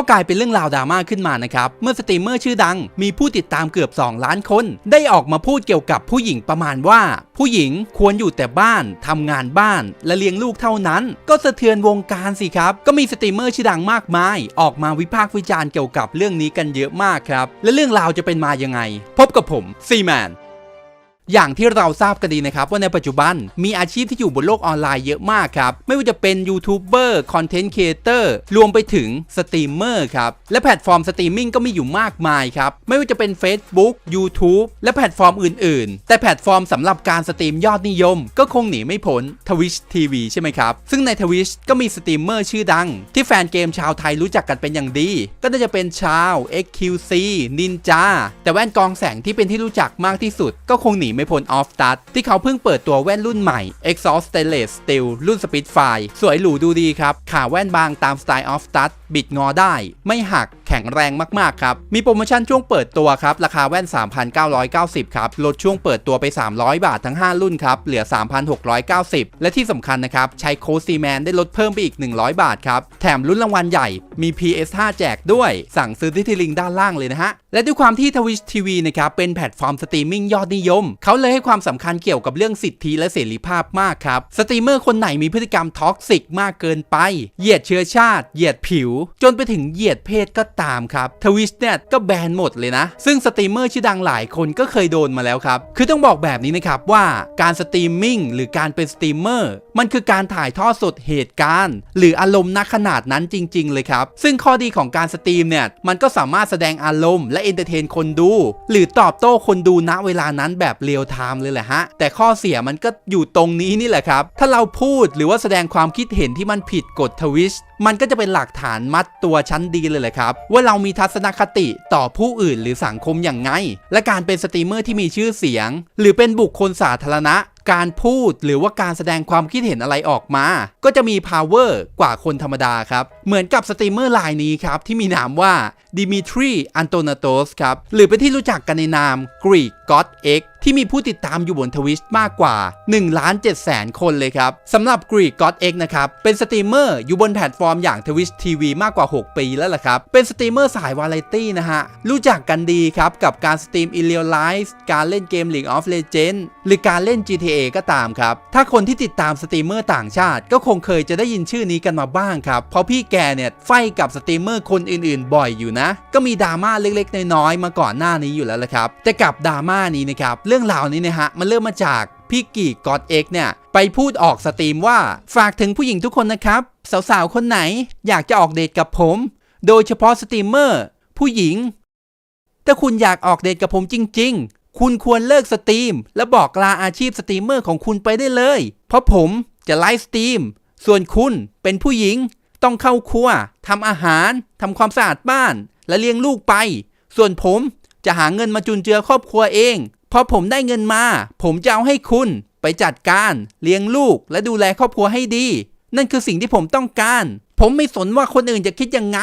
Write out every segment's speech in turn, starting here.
ก็กลายเป็นเรื่องราวดราม่าขึ้นมานะครับ เมื่อสตรีมเมอร์ชื่อดัง มีผู้ติดตามเกือบ 2 ล้านคน ได้ออกมาพูดเกี่ยวกับผู้หญิงประมาณว่า ผู้หญิงควรอยู่แต่บ้านทำงานบ้าน และเลี้ยงลูกเท่านั้น ก็สะเทือนวงการสิครับ ก็มีสตรีมเมอร์ชื่อดังมากมาย ออกมาวิพากษ์วิจารณ์เกี่ยวกับเรื่องนี้กันเยอะมากครับ และเรื่องราวจะเป็นมายังไง พบกับผมซีแมน อย่างที่เราทราบกันดีนะครับว่าในปัจจุบันมีอาชีพที่อยู่บนโลกออนไลน์เยอะมากครับ ไม่ว่าจะเป็นยูทูบเบอร์คอนเทนต์ครีเอเตอร์รวมไปถึงสตรีมเมอร์ครับ และแพลตฟอร์มสตรีมมิ่งก็มีอยู่มากมายครับ ไม่ว่าจะเป็น Facebook YouTube และแพลตฟอร์มอื่น ๆ แต่แพลตฟอร์มสำหรับการสตรีมยอดนิยม ก็คงหนีไม่พ้น Twitch TV ใช่ไหมครับ ซึ่งใน Twitch ก็มีสตรีมเมอร์ชื่อดัง ที่แฟนเกมชาวไทยรู้จักกันเป็นอย่างดี ก็น่าจะเป็นชาว XQC Ninja แต่แว่นกองแสงที่เป็นที่รู้จักมากที่สุด ก็คงหนีไม่พ้นออฟตัดที่เขาเพิ่งเปิดตัวแว่นรุ่นใหม่ Exhaust Stainless Steel รุ่น Spitfire สวยหรูดูดีครับขาแว่นบางตามสไตล์ออฟตัดบิดงอได้ ไม่หักแข็งแรงมากๆครับ มีโปรโมชั่นช่วงเปิดตัวครับ ราคาแว่น 3,990 ครับ ลดช่วงเปิดตัวไป 300 บาททั้ง 5 รุ่นครับ เหลือ 3,690 และที่สำคัญนะครับ ใช้โค้ดซีแมนได้ลดเพิ่มไปอีก 100 บาทครับ แถมรุ่นรางวัลใหญ่มี PS5 แจกด้วย สั่งซื้อที่ที่ลิงก์ด้านล่างเลยนะฮะ และด้วยความที่ Twitch TV นะครับเป็นแพลตฟอร์มสตรีมมิ่งยอดนิยม เขาเลยให้ความสำคัญเกี่ยวกับเรื่องสิทธิและเสรีภาพมากครับ สตรีมเมอร์คนไหนมีพฤติกรรมท็อกซิกมากเกินไป เหยียดเชื้อชาติ เหยียดผิวจนไปถึงเหยียดเพศก็ตามครับทวิชเนี่ยก็แบนหมดเลยนะ ซึ่งสตรีมเมอร์ชื่อดังหลายคนก็เคยโดนมาแล้วครับ คือต้องบอกแบบนี้นะครับว่าการสตรีมมิ่งหรือการเป็นสตรีมเมอร์มันคือการถ่ายทอดสดเหตุการณ์ หรืออารมณ์ณขนาดนั้นจริง ๆ เลยครับ ซึ่งข้อดีของการสตรีมเนี่ยมันก็สามารถแสดงอารมณ์และเอนเตอร์เทนคนดู หรือตอบโต้คนดูณเวลานั้นแบบเรียลไทม์เลยแหละฮะ แต่ข้อเสียมันก็อยู่ตรงนี้นี่แหละครับ ถ้าเราพูดหรือว่าแสดงความคิดเห็นที่มันผิดกฎทวิช มันก็จะเป็นหลักฐานมัดตัวชั้นดีเลยแหละครับ ว่าเรามีทัศนคติต่อผู้อื่นหรือสังคมอย่างไง และการเป็นสตรีมเมอร์ที่มีชื่อเสียง หรือเป็นบุคคลสาธารณะการพูดหรือว่าการแสดงความคิดเห็นอะไรออกมา ก็จะมี power กว่าคนธรรมดาครับ เหมือนกับสตรีมเมอร์รายนี้ครับที่มีนามว่าดิมิทรีอันโตนาโตสครับหรือเป็นที่รู้จักกันในนาม Greek God X ที่มีผู้ติดตามอยู่บนทวิชมากกว่า1ล้าน7แสนคนเลยครับสำหรับ Greek God X นะครับ เป็นสตรีมเมอร์อยู่บนแพลตฟอร์มอย่าง Twitch TV มากกว่า 6 ปีแล้วล่ะครับ เป็นสตรีมเมอร์สายวาไรตี้นะฮะ รู้จักกันดีครับ กับการสตรีม in real life การเล่นเกม League of Legends หรือการเล่น GTA ก็ตามครับ ถ้าคนที่ติดตามสตรีมเมอร์ต่างชาติ ก็คงเคยจะได้ยินชื่อนี้กันมาบ้างครับเพราะพี่แกเนี่ยไฟกับสตรีมเมอร์คนอื่นๆ บ่อยอยู่นะ ก็มีดราม่าเล็กๆ น้อยๆมาก่อนหน้านี้อยู่แล้วละครับแต่กับดราม่านี้นะครับเรื่องราวนี้นะฮะมันเริ่มมาจากพี่กีกอดเอ็กเนี่ยไปพูดออกสตรีมว่าฝากถึงผู้หญิงทุกคนนะครับ สาวๆ คนไหนอยากจะออกเดทกับผม โดยเฉพาะสตรีมเมอร์ผู้หญิง ถ้าคุณอยากออกเดทกับผมจริง ๆ คุณควรเลิกสตรีม และบอกลาอาชีพสตรีมเมอร์ของคุณไปได้เลย เพราะผมจะไลฟ์สตรีม ส่วนคุณเป็นผู้หญิง ต้องเข้าครัวทำอาหารทำความสะอาดบ้าน และเลี้ยงลูกไป ส่วนผมจะหาเงินมาจุนเจือครอบครัวเอง พอผมได้เงินมา ผมจะเอาให้คุณไปจัดการเลี้ยงลูกและดูแลครอบครัวให้ดี นั่นคือสิ่งที่ผมต้องการ ผมไม่สนว่าคนอื่นจะคิดยังไง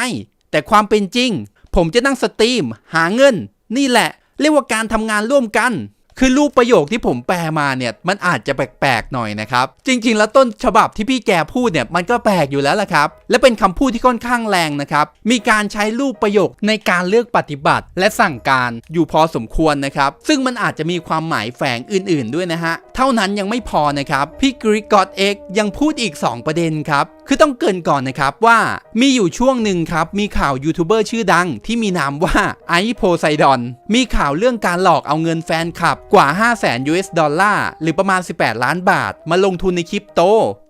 แต่ความเป็นจริง ผมจะนั่งสตรีม หาเงิน นี่แหละ เรียกว่าการทำงานร่วมกัน คือรูปประโยคที่ผมแปลมาเนี่ยมันอาจจะแปลกๆหน่อยนะครับจริง ๆ แล้วต้นฉบับที่พี่แกพูดเนี่ยมันก็แปลกอยู่แล้วละครับและเป็นคำพูดที่ค่อนข้างแรงนะครับมีการใช้รูปประโยคในการเลือกปฏิบัติ และสั่งการอยู่พอสมควรนะครับซึ่งมันอาจจะมีความหมายแฝงอื่น ๆ ด้วยนะฮะเท่านั้นยังไม่พอนะครับพี่กริกอดเอ็กยังพูดอีก 2 ประเด็นครับ คือต้องเกินก่อนนะครับว่ามีอยู่ช่วงหนึ่งครับ มีข่าวยูทูบเบอร์ชื่อดังที่มีนามว่าไอโพไซดอน มีข่าวเรื่องการหลอกเอาเงินแฟนคลับกว่า 5 0 0 0 0 0 US ดอลลาร์หรือประมาณ 18 ล้านบาท มาลงทุนในคริปโต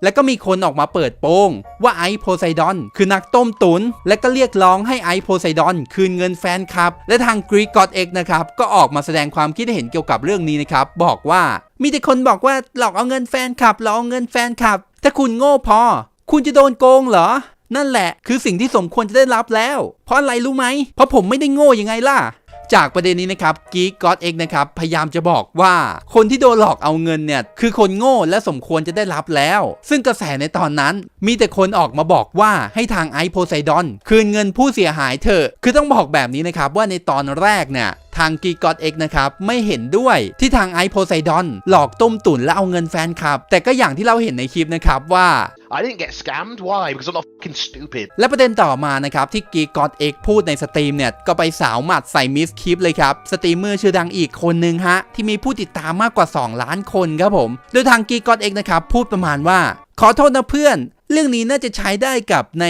และก็มีคนออกมาเปิดโปง ว่าไอโพไซดอนคือนักต้มตุน และก็เรียกร้องให้ไอโพไซดอนคืนเงินแฟนคลับ และทางกรีกอดเอ็กนะครับก็ออกมาแสดงความคิดเห็นเกี่ยวกับเรื่องนี้นะครับบอกว่ามีแต่คนบอกว่าหลอกเอาเงินแฟนคลับหลอกเอาเงินแฟนคลับ ถ้าคุณโง่พอ คุณจะโดนโกงเหรอ นั่นแหละ คือสิ่งที่สมควรจะได้รับแล้ว เพราะอะไรรู้ไหม เพราะผมไม่ได้โง่ยังไงล่ะจากประเด็นนี้นะครับกีกก็อดเอ็กนะครับพยายามจะบอกว่าคนที่โดนหลอกเอาเงินเนี่ยคือคนโง่และสมควรจะได้รับแล้ว ซึ่งกระแสในตอนนั้น มีแต่คนออกมาบอกว่าให้ทางไอโพไซดอนคืนเงินผู้เสียหายเถอะคือต้องบอกแบบนี้นะครับว่าในตอนแรกเนี่ย ทางกีกอตเอ็กนะครับไม่เห็นด้วยที่ทางไอโพไซดอนหลอกต้มตุ๋นและเอาเงินแฟนคลับ แต่ก็อย่างที่เราเห็นในคลิปนะครับว่า I didn't get scammed. Why? Because I'm not fucking stupid. และประเด็นต่อมานะครับที่กีกอตเอ็กพูดในสตรีมเนี่ย ก็ไปสาวหมัดใส่มิสคลิปเลยครับ สตรีมเมอร์ชื่อดังอีกคนนึงฮะ ที่มีผู้ติดตามมากกว่า 2 ล้านคนครับผม โดยทางกีกอตเอ็กนะครับ พูดประมาณว่า ขอโทษนะเพื่อนเรื่องนี้น่าจะใช้ได้กับใน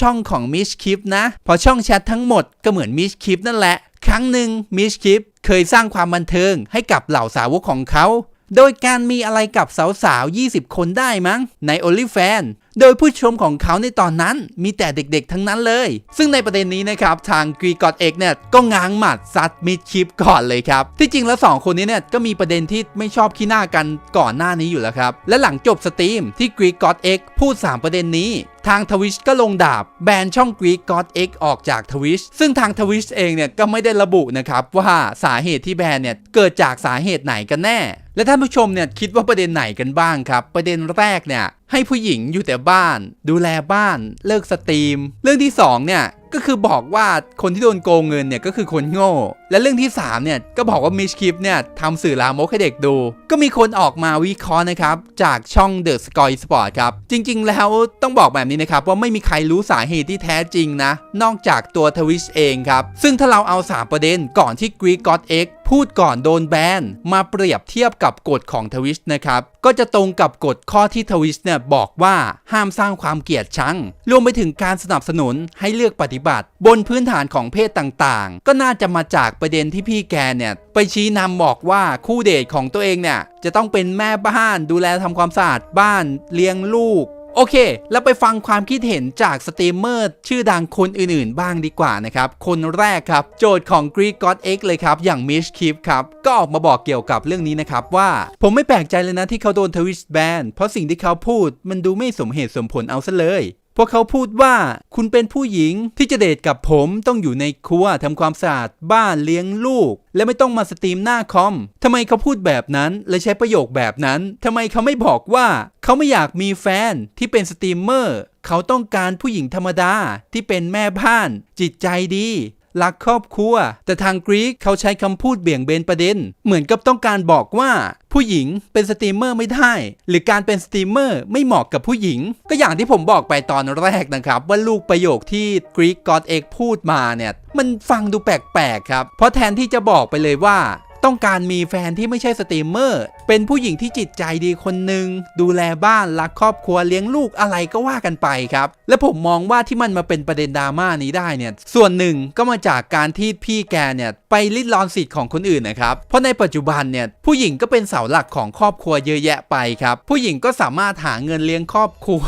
ช่องของมิชคลิปนะเพราะช่องแชททั้งหมดก็เหมือนมิชคลิปนั่นแหละ ครั้งหนึ่งมิชคิปเคยสร้างความบันเทิงให้กับเหล่าสาวกของเขา โดยการมีอะไรกับสาวๆ 20 คนได้มั้งใน OnlyFans โดยผู้ชมของเขาในตอนนั้นมีแต่เด็กๆทั้งนั้นเลย ซึ่งในประเด็นนี้นะครับ ทางกรีกอดเอกเนี่ยก็ง้างหมัดซัดมิดชิปก่อนเลยครับ ที่จริงแล้ว 2 คนนี้เนี่ยก็มีประเด็นที่ไม่ชอบขี้หน้ากันก่อนหน้านี้อยู่แล้วครับ และหลังจบสตรีมที่กรีกอดเอกพูด 3 ประเด็นนี้ทางทวิชก็ลงดาบแบนช่อง Greek God X ออกจากทวิชซึ่งทางทวิชเองเนี่ยก็ไม่ได้ระบุนะครับว่าสาเหตุที่แบนเนี่ยเกิดจากสาเหตุไหนกันแน่ และท่านผู้ชมเนี่ยคิดว่าประเด็นไหนกันบ้างครับ ประเด็นแรกเนี่ยให้ผู้หญิงอยู่แต่บ้าน ดูแลบ้าน เลิกสตรีม เรื่องที่สองเนี่ยก็คือบอกว่าคนที่โดนโกงเงินเนี่ยก็คือคนโง่ และเรื่องที่สามเนี่ยก็บอกว่ามิชคิปเนี่ยทำสื่อลามกให้เด็กดู ก็มีคนออกมาวิเคราะห์นะครับ จากช่อง The Sky Sport ครับ จริง ๆ แล้วต้องบอกแบบนี้นะครับ ว่าไม่มีใครรู้สาเหตุที่แท้จริงนะ นอกจากตัวทวิชเองครับ ซึ่งถ้าเราเอา 3 ประเด็นก่อนที่ Greek God X พูดก่อนโดนแบนมาเปรียบเทียบกับกฎของทวิชนะครับก็จะตรงกับกฎข้อที่ทวิชเนี่ยบอกว่าห้ามสร้างความเกลียดชังรวมไปถึงการสนับสนุนให้เลือกปฏิบัติ บนพื้นฐานของเพศต่างๆ ก็น่าจะมาจากประเด็นที่พี่แกเนี่ยไปชี้นำบอกว่าคู่เดทของตัวเองเนี่ยจะต้องเป็นแม่บ้านดูแลทำความสะอาดบ้านเลี้ยงลูก โอเค แล้วไปฟังความคิดเห็นจากสตรีมเมอร์ชื่อดังคนอื่นๆ บ้างดีกว่านะครับ คนแรกครับ โจทย์ของ Greek God X เลยครับ อย่างมิชคิปครับ ก็ออกมาบอกเกี่ยวกับเรื่องนี้นะครับ ว่าผมไม่แปลกใจเลยนะที่เขาโดนทวิชแบนเพราะสิ่งที่เขาพูดมันดูไม่สมเหตุสมผลเอาซะเลย พวกเขาพูดว่าคุณเป็นผู้หญิงที่จะเดทกับผมต้องอยู่ในครัวทำความสะอาดบ้านเลี้ยงลูก และไม่ต้องมาสตรีมหน้าคอมทำไมเขาพูดแบบนั้นและใช้ประโยคแบบนั้นทำไมเขาไม่บอกว่า เขาไม่อยากมีแฟนที่เป็นสตรีมเมอร์ เขาต้องการผู้หญิงธรรมดาที่เป็นแม่บ้าน จิตใจดี รักครอบครัว แต่ทางกรีกเขาใช้คำพูดเบี่ยงเบนประเด็น เหมือนกับต้องการบอกว่า ผู้หญิงเป็นสตรีมเมอร์ไม่ได้ หรือการเป็นสตรีมเมอร์ไม่เหมาะกับผู้หญิง ก็อย่างที่ผมบอกไปตอนแรกนะครับ ว่าลูกประโยคที่กรีกกอดเอกพูดมาเนี่ย มันฟังดูแปลกๆครับ เพราะแทนที่จะบอกไปเลยว่า ต้องการมีแฟนที่ไม่ใช่สตรีมเมอร์ เป็นผู้หญิงที่จิตใจดีคนหนึ่งดูแลบ้านรักครอบครัวเลี้ยงลูกอะไรก็ว่ากันไปครับ และผมมองว่าที่มันมาเป็นประเด็นดราม่านี้ได้เนี่ย ส่วนหนึ่งก็มาจากการที่พี่แกเนี่ยไปลิดรอนสิทธิ์ของคนอื่นนะครับ เพราะในปัจจุบันเนี่ยผู้หญิงก็เป็นเสาหลักของครอบครัวเยอะแยะไปครับ ผู้หญิงก็สามารถหาเงินเลี้ยงครอบครัว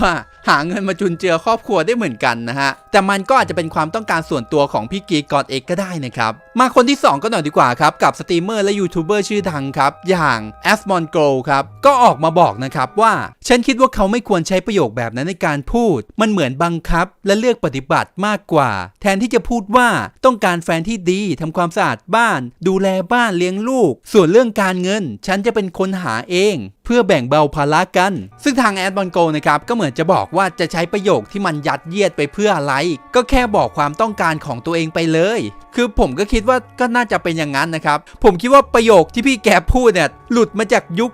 หาเงินมาจุนเจือครอบครัวได้เหมือนกันนะฮะ แต่มันก็อาจจะเป็นความต้องการส่วนตัวของพี่กีกอดเอกก็ได้นะครับ มาคนที่ 2 ก็หน่อยดีกว่าครับ กับสตรีมเมอร์และยูทูบเบอร์ชื่อดังครับ อย่าง a s m o n g o ครับ ก็ออกมาบอกนะครับว่า ฉันคิดว่าเขาไม่ควรใช้ประโยคแบบนั้นในการพูด มันเหมือนบังคับ และเลือกปฏิบัติมากกว่า แทนที่จะพูดว่าต้องการแฟนที่ดีทำความสะอาดบ้าน ดูแลบ้านเลี้ยงลูก ส่วนเรื่องการเงิน ฉันจะเป็นคนหาเอง เพื่อแบ่งเบาภาระกัน ซึ่งทางแอดบอลโกนะครับก็เหมือนจะบอกว่าจะใช้ประโยคที่มันยัดเยียดไปเพื่ออะไร ก็แค่บอกความต้องการของตัวเองไปเลยคือผมก็คิดว่าก็น่าจะเป็นอย่างนั้นนะครับ ผมคิดว่าประโยคที่พี่แกพูดเนี่ยหลุดมาจากยุค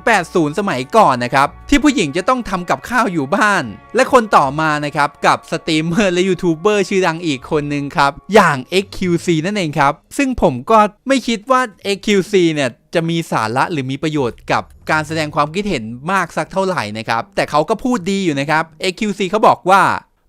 70-80 สมัยก่อนนะครับ ที่ผู้หญิงจะต้องทำกับข้าวอยู่บ้าน และคนต่อมานะครับ กับสตรีมเมอร์และยูทูบเบอร์ชื่อดังอีกคนนึงครับ อย่าง XQC นั่นเองครับ ซึ่งผมก็ไม่คิดว่า XQC เนี่ยจะมีสาระหรือมีประโยชน์กับการแสดงความคิดเห็นมากสักเท่าไหร่นะครับแต่เขาก็พูดดีอยู่นะครับ AQC เขาบอกว่า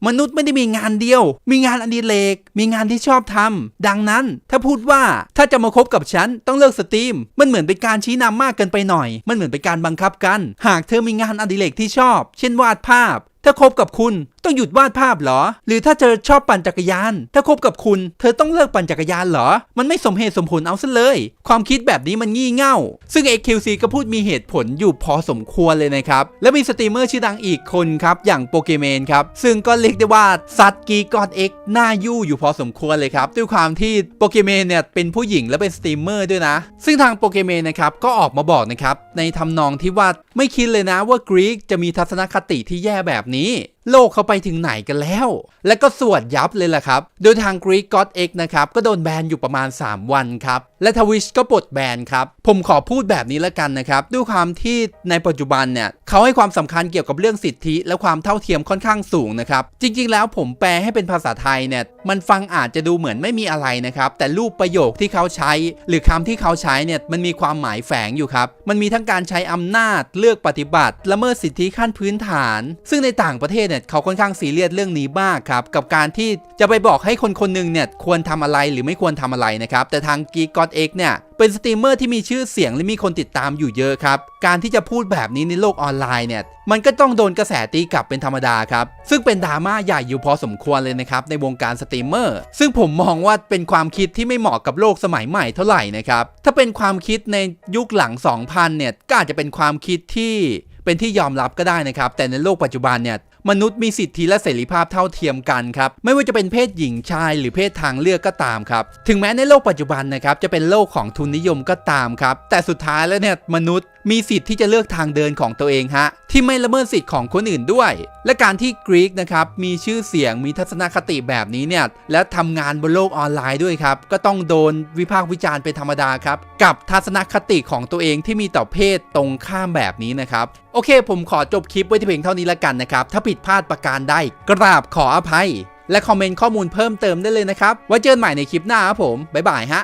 มนุษย์ไม่ได้มีงานเดียว มีงานอดิเรก มีงานที่ชอบทำดังนั้นถ้าพูดว่าถ้าจะมาคบกับฉันต้องเลิกสตรีม มันเหมือนเป็นการชี้นำมากเกินไปหน่อย มันเหมือนเป็นการบังคับกัน หากเธอมีงานอดิเรกที่ชอบ เช่นวาดภาพ ถ้าคบกับคุณต้องหยุดวาดภาพเหรอ หรือถ้าเธอชอบปั่นจักรยาน ถ้าคบกับคุณ เธอต้องเลิกปั่นจักรยานเหรอ มันไม่สมเหตุสมผลเอาซะเลย ความคิดแบบนี้มันงี่เง่า ซึ่ง XQC ก็พูดมีเหตุผลอยู่พอสมควรเลยนะครับ และมีสตรีมเมอร์ชื่อดังอีกคนครับ อย่างโปเกมนครับ ซึ่งก็เรียกได้ว่าซัดกีกอดเอ็กหน้ายู่อยู่พอสมควรเลยครับ ด้วยความที่โปเกมนเนี่ยเป็นผู้หญิงและเป็นสตรีมเมอร์ด้วยนะ ซึ่งทางโปเกมนนะครับก็ออกมาบอกนะครับในทำนองที่ว่าไม่คิดเลยนะว่ากรีกจะมีทัศนคติที่แย่แบบนี้ โลกเขาไปถึงไหนกันแล้ว และก็สวดยับเลยล่ะครับ โดยทาง Greek God X นะครับ ก็โดนแบนอยู่ประมาณ 3 วันครับ และทวิชก็ปลดแบนครับ ผมขอพูดแบบนี้ละกันนะครับ ด้วยความที่ในปัจจุบันเนี่ยเขาให้ความสำคัญเกี่ยวกับเรื่องสิทธิ และความเท่าเทียมค่อนข้างสูงนะครับ จริง ๆ แล้วผมแปลให้เป็นภาษาไทยเนี่ยมันฟังอาจจะดูเหมือนไม่มีอะไรนะครับ แต่รูปประโยคที่เขาใช้ หรือคำที่เขาใช้เนี่ยมันมีความหมายแฝงอยู่ครับมันมีทั้งการใช้อำนาจเลือกปฏิบัติละเมิดสิทธิขั้นพื้นฐาน ซึ่งในต่างประเทศเนี่ยเขาค่อนข้างซีเรียสเรื่องนี้มากครับกับการที่จะไปบอกให้คนคนหนึ่งเนี่ยควรทำอะไรหรือไม่ควรทำอะไรนะครับแต่ทาง Geek God X เนี่ยเป็นสตรีมเมอร์ที่มีชื่อเสียงและมีคนติดตามอยู่เยอะครับ การที่จะพูดแบบนี้ในโลกออนไลน์เนี่ย มันก็ต้องโดนกระแสตีกลับเป็นธรรมดาครับ ซึ่งเป็นดราม่าใหญ่อยู่พอสมควรเลยนะครับ ในวงการสตรีมเมอร์ ซึ่งผมมองว่าเป็นความคิดที่ไม่เหมาะกับโลกสมัยใหม่เท่าไหร่นะครับ ถ้าเป็นความคิดในยุคหลัง 2000 เนี่ย ก็อาจจะเป็นความคิดที่เป็นที่ยอมรับก็ได้นะครับ แต่ในโลกปัจจุบันเนี่ย มนุษย์มีสิทธิและเสรีภาพเท่าเทียมกันครับ ไม่ว่าจะเป็นเพศหญิงชาย หรือเพศทางเลือกก็ตามครับ ถึงแม้ในโลกปัจจุบันนะครับจะเป็นโลกของทุนนิยมก็ตามครับ แต่สุดท้ายแล้วเนี่ยมนุษย์ มีสิทธิ์ที่จะเลือกทางเดินของตัวเองฮะ ที่ไม่ละเมิดสิทธิ์ของคนอื่นด้วย และการที่กรีกนะครับมีชื่อเสียงมีทัศนคติแบบนี้เนี่ยและทำงานบนโลกออนไลน์ด้วยครับ ก็ต้องโดนวิพากษ์วิจารณ์เป็นธรรมดาครับ กับทัศนคติของตัวเองที่มีต่อเพศตรงข้ามแบบนี้นะครับ โอเค ผมขอจบคลิปไว้ที่เพียงเท่านี้ละกันนะครับถ้าผิดพลาดประการใดกราบขออภัย และคอมเมนต์ข้อมูลเพิ่มเติมได้เลยนะครับไว้เจอกันใหม่ในคลิปหน้าครับผมบ๊ายบายฮะ